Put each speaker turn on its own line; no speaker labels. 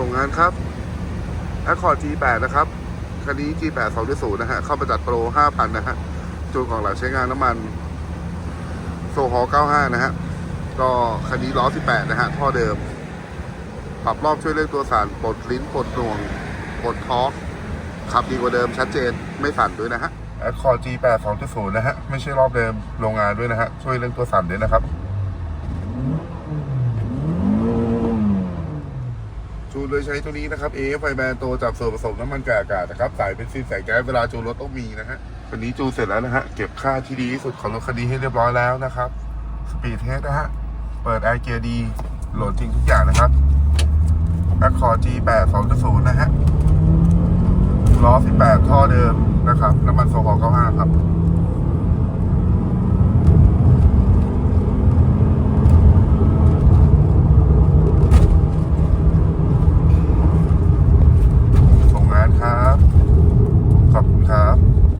ส่งงานครับ Accord G8 นะครับ คันนี้ G8 2.0 นะฮะ เข้ามาจัดโปร 5,000 นะฮะ จูนกล่องหลังใช้งานน้ำมัน โซฮอ95 นะฮะ ก็คันนี้ล้อ 18 นะฮะ ท่อเดิม ปรับรอบช่วยเร่งตัวสั่นปลดลิ้นปลดหน่วงปลดท้อร์กขับดีกว่าเดิมชัดเจน ไม่สั่นด้วยนะฮะ Accord G8 2.0 นะฮะ ไม่ใช่รอบเดิม โรงงานด้วยนะฮะ ช่วยเรื่องตัวสั่นด้วยนะครับ จูนโดยใช้ตัวนี้นะครับ AF ไฟแบนตัวจับส่วนผสมน้ำมันกับอากาศนะครับสายเป็นซินสายแก๊สเวลาจูนรถต้องมีนะฮะคันนี้จูนเสร็จแล้วนะฮะเก็บค่าที่ดีที่สุดของรถคันนี้ให้เรียบร้อยแล้วนะครับสปีดเทสนะฮะเปิดไอเกียร์ดีโหลดจริงทุกอย่างนะครับ Accord G8 2.0 นะฮะล้อ 18 ท่อเดิมนะครับน้ำมันโซฮอล์95 ครับ